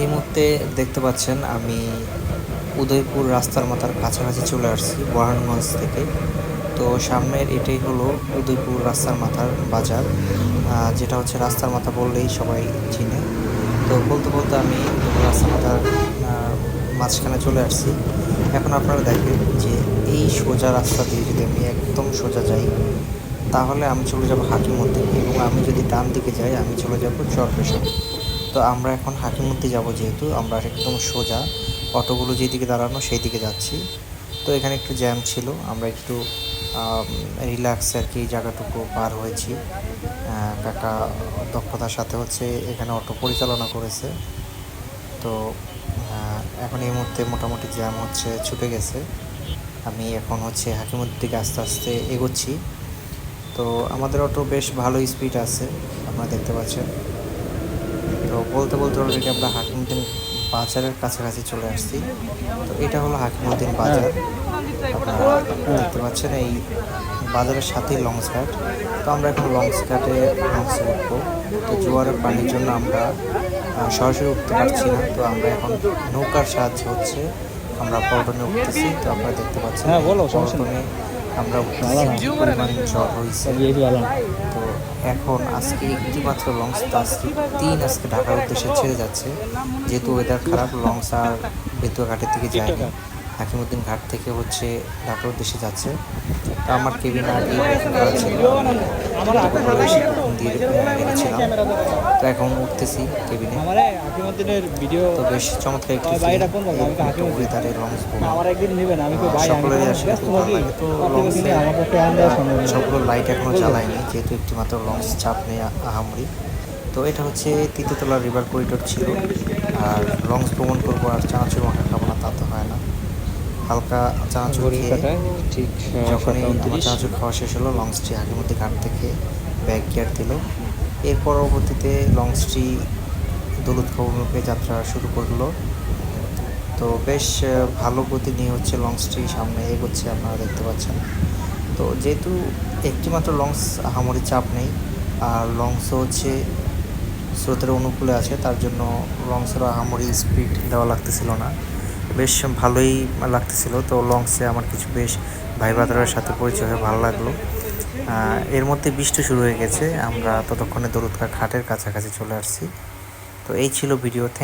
এই মুহূর্তে দেখতে পাচ্ছেন আমি উদয়পুর রাস্তার মাথার কাছাকাছি চলে আসছি, বরানগঞ্জ থেকে। তো সামনের এটাই হলো উদয়পুর রাস্তার মাথার বাজার যেটা হচ্ছে রাস্তার মাথা বললেই সবাই চিনে। তো বলতে বলতে আমি রাস্তার মাথার মাঝখানে চলে আসছি। এখন আপনারা দেখেন যে এই সোজা রাস্তা দিয়ে যদি আমি একদম সোজা যাই, তাহলে আমি চলে যাব যাব হাকিমুদ্দিন এবং আমি যদি ডান দিকে যাই, আমি চলে যাব চরপেশন। তো আমরা এখন হাকিমুদ্দি যাব যেহেতু আমরা একদম সোজা। অটোগুলো যেদিকে দাঁড়ানো সেই দিকে যাচ্ছি। তো এখানে একটু জ্যাম ছিল, আমরা একটু রিল্যাক্স আর কি জায়গাটুকু পার হয়েছি। কাকা দক্ষতার সাথে হচ্ছে এখানে অটো পরিচালনা করেছে। তো এখন এই মুহূর্তে মোটামুটি জ্যাম হচ্ছে, ছুটে গেছে। আমি এখন হচ্ছে হাকিমুদ্দির দিকে আস্তে আস্তে এগোচ্ছি। তো আমাদের অটো বেশ ভালো স্পিড আছে, আপনারা দেখতে পাচ্ছেন। বলতে বলতে অলরেডি আমরা হাকিমুদ্দিন বাজারের কাছাকাছি চলে আসছি। তো এটা হলো হাকিমুদ্দিন বাজার। আপনারা দেখতে পাচ্ছেন এই বাজারের সাথেই লঞ্চ ঘাট। তো আমরা এখন লঞ্চ ঘাটে লঞ্চে উঠবো। তো জোয়ারের পানির জন্য আমরা সরাসরি উঠতে পারছি না। তো আমরা এখন নৌকার সাহায্যে হচ্ছে। আমরা পল্টনে উঠতেছি। তো আপনারা দেখতে পাচ্ছেন হ্যাঁ, বলো, পল্টনে আমরা তো এখন আজকে একটি মাত্র লঞ্চ আজকে তিন আজকে ঢাকার উদ্দেশ্যে ছেড়ে যাচ্ছে। যেহেতু ওয়েদার খারাপ, লঞ্চ আর বেতুয়া ঘাটের থেকে যায়নি। হাকিমুদ্দিন ঘাট থেকে হচ্ছে ঢাকার উদ্দেশ্যে যাচ্ছে। তো আমার কেবিন আগে রেখেছিলাম তো এখন উঠতেছি কেবিনে। ভিডিও তো বেশ চমৎকার একটি লঞ্চ সকলেরই আসলে। তো না। সবগুলো লাইট এখনও জ্বালায়নি যেহেতু একটি মাত্র লঞ্চ চাপ নেই আহামরি। তো এটা হচ্ছে তৃতীয়তলা রিভার করিডোর ছিল। আর লঞ্চ ভ্রমণ করব আর চানাচুর মাখা খাব না তা তো হয় না। হালকা চানাচুর খেয়ে ঠিক যখনই আমার চানাচুর খাওয়া শেষ হলো লঞ্চটি মধ্যে ঘাট থেকে ব্যাক গিয়ার দিল। এর পরবর্তীতে লঞ্চটি দৌলত খবরমুখে যাত্রা শুরু করল। তো বেশ ভালো গতি নিয়ে হচ্ছে লঞ্চটি সামনে এগোচ্ছে আপনারা দেখতে পাচ্ছেন। তো যেহেতু একটি মাত্র লঞ্চ আহামরি চাপ নেই আর লঞ্চও হচ্ছে স্রোতের অনুকূলে আছে তার জন্য লঞ্চেরও আহামরি স্পিড দেওয়া লাগতেছিল না। বেশ ভালোই লাগতেছিল। তো লঞ্চে আমার কিছু বেশ ভাই বাদারের সাথে পরিচয় হয়ে ভালো লাগল। এর মধ্যে বৃষ্টি শুরু হয়ে গেছে। আমরা ততক্ষণে দরুদকা ঘাটের কাছাকাছি চলে আসছি। তো এই ছিল ভিডিও থ্যাংক